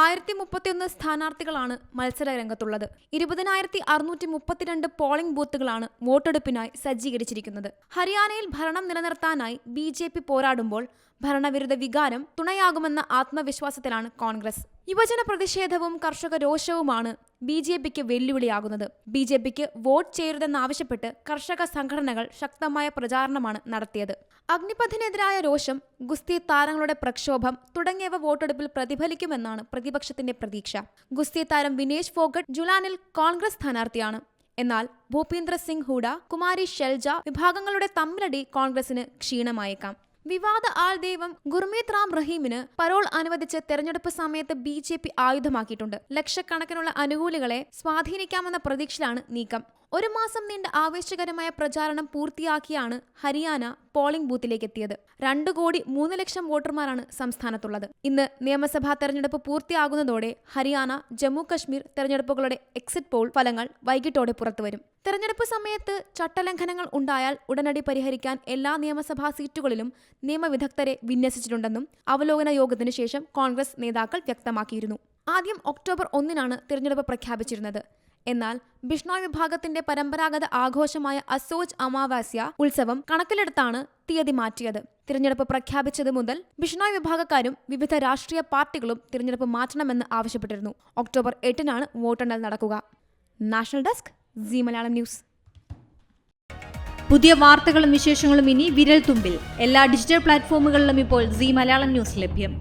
ആയിരത്തി മുപ്പത്തിയൊന്ന് സ്ഥാനാർത്ഥികളാണ് മത്സരരംഗത്തുള്ളത്. ഇരുപതിനായിരത്തി അറുന്നൂറ്റി മുപ്പത്തിരണ്ട് പോളിംഗ് ബൂത്തുകളാണ് വോട്ടെടുപ്പിനായി സജ്ജീകരിച്ചിരിക്കുന്നത്. ഹരിയാനയിൽ ഭരണം നിലനിർത്താനായി ബി ജെ പി പോരാടുമ്പോൾ ഭരണവിരുദ്ധ വികാരം തുണയാകുമെന്ന ആത്മവിശ്വാസത്തിലാണ് കോൺഗ്രസ്. യുവജന പ്രതിഷേധവും കർഷക രോഷവുമാണ് ബി ജെ പിക്ക് വെല്ലുവിളിയാകുന്നത്. ബി ജെ പിക്ക് വോട്ട് ചെയ്യരുതെന്നാവശ്യപ്പെട്ട് കർഷക സംഘടനകൾ ശക്തമായ പ്രചാരണമാണ് നടത്തിയത്. അഗ്നിപഥിനെതിരായ രോഷം ഗുസ്തി താരങ്ങളുടെ പ്രക്ഷോഭം തുടങ്ങിയവ വോട്ടെടുപ്പിൽ പ്രതിഫലിക്കുമെന്നാണ് പ്രതിപക്ഷത്തിന്റെ പ്രതീക്ഷ. ഗുസ്തി താരം വിനേഷ് ഫോഗട്ട് ജുലാനിൽ കോൺഗ്രസ് സ്ഥാനാർത്ഥിയാണ്. എന്നാൽ ഭൂപീന്ദർ സിംഗ് ഹൂഡ കുമാരി ഷെൽജ വിഭാഗങ്ങളുടെ തമ്മിലടി കോൺഗ്രസിന് ക്ഷീണമായേക്കാം. വിവാദ ആൾ ദൈവം ഗുർമീത് റാം റഹീമിന് പരോൾ അനുവദിച്ച് തെരഞ്ഞെടുപ്പ് സമയത്ത് ബി ജെ പി ആയുധമാക്കിയിട്ടുണ്ട്. ലക്ഷക്കണക്കിനുള്ള അനുകൂലികളെ സ്വാധീനിക്കാമെന്ന പ്രതീക്ഷയിലാണ് നീക്കം. ഒരു മാസം നീണ്ട ആവേശകരമായ പ്രചാരണം പൂർത്തിയാക്കിയാണ് ഹരിയാന പോളിംഗ് ബൂത്തിലേക്ക് എത്തിയത് രണ്ടു കോടി മൂന്ന് ലക്ഷം വോട്ടർമാരാണ് സംസ്ഥാനത്തുള്ളത്. ഇന്ന് നിയമസഭാ തെരഞ്ഞെടുപ്പ് പൂർത്തിയാകുന്നതോടെ ഹരിയാന ജമ്മു കശ്മീർ തെരഞ്ഞെടുപ്പുകളുടെ എക്സിറ്റ് പോൾ ഫലങ്ങൾ വൈകിട്ടോടെ പുറത്തുവരും. തെരഞ്ഞെടുപ്പ് സമയത്ത് ചട്ടലംഘനങ്ങൾ ഉണ്ടായാൽ ഉടനടി പരിഹരിക്കാൻ എല്ലാ നിയമസഭാ സീറ്റുകളിലും നിയമവിദഗ്ധരെ വിന്യസിച്ചിട്ടുണ്ടെന്നും അവലോകന യോഗത്തിനു ശേഷം കോൺഗ്രസ് നേതാക്കൾ വ്യക്തമാക്കിയിരുന്നു. ആദ്യം ഒക്ടോബർ ഒന്നിനാണ് തിരഞ്ഞെടുപ്പ് പ്രഖ്യാപിച്ചിരുന്നത്. എന്നാൽ ബിഷ്ണോയ് വിഭാഗത്തിന്റെ പരമ്പരാഗത ആഘോഷമായ അസോജ് അമാവാസ്യ ഉത്സവം കണക്കിലെടുത്താണ് തീയതി മാറ്റിയത്. തിരഞ്ഞെടുപ്പ് പ്രഖ്യാപിച്ചത് മുതൽ ബിഷ്ണോയ് വിഭാഗക്കാരും വിവിധ രാഷ്ട്രീയ പാർട്ടികളും തിരഞ്ഞെടുപ്പ് മാറ്റണമെന്ന് ആവശ്യപ്പെട്ടിരുന്നു. ഒക്ടോബർ എട്ടിനാണ് വോട്ടെണ്ണൽ നടക്കുക. National desk Zee Malayalam news. പുതിയ വാർത്തകളും വിശേഷങ്ങളും ഇനി വിരൽ തുമ്പിൽ എല്ലാ ഡിജിറ്റൽ പ്ലാറ്റ്ഫോമുകളിലും ഇപ്പോൾ സി മലയാളം ന്യൂസ് ലഭ്യം.